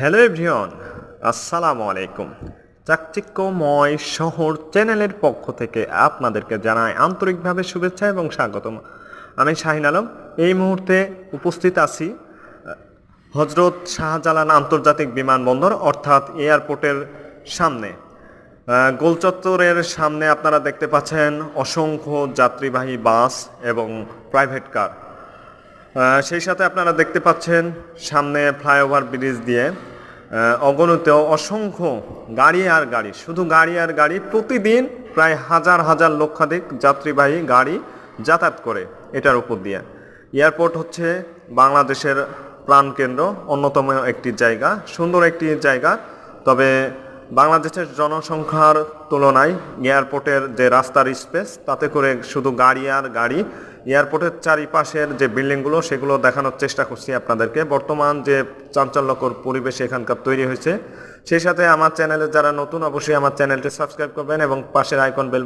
Hello everyone, আসসালামু আলাইকুম। চাকচিক্যময় শহর চ্যানেলের পক্ষ থেকে আপনাদেরকে জানাই আন্তরিকভাবে শুভেচ্ছা এবং স্বাগতম। আমি শাহিন আলম, এই মুহূর্তে উপস্থিত আছি হজরত শাহজালাল আন্তর্জাতিক বিমানবন্দর, অর্থাৎ এয়ারপোর্টের সামনে। গোলচত্বরের সামনে আপনারা দেখতে পাচ্ছেন অসংখ্য যাত্রীবাহী বাস এবং প্রাইভেট কার। সেই সাথে আপনারা দেখতে পাচ্ছেন সামনে ফ্লাইওভার ব্রিজ দিয়ে অগণিত অসংখ্য গাড়ি আর গাড়ি। শুধু গাড়ি আর গাড়ি, প্রতিদিন প্রায় হাজার হাজার লক্ষাধিক যাত্রীবাহী গাড়ি যাতায়াত করে এটার উপর দিয়ে। এয়ারপোর্ট হচ্ছে বাংলাদেশের প্রাণকেন্দ্র, অন্যতম একটি জায়গা, সুন্দর একটি জায়গা। তবে বাংলাদেশের জনসংখ্যার তুলনায় এয়ারপোর্টের যে রাস্তার স্পেস, তাতে করে শুধু গাড়ি আর গাড়ি এয়ারপোর্টের চারিপাশের যে বিল্ডিংগুলো, সেগুলো দেখানোর চেষ্টা করছি আপনাদেরকে। বর্তমান যে চাঞ্চল্যকর পরিবেশ এখানকার তৈরি হয়েছে, সেই সাথে আমার চ্যানেলে যারা নতুন, অবশ্যই আমার চ্যানেলটি সাবস্ক্রাইব করবেন এবং পাশের আইকন বেল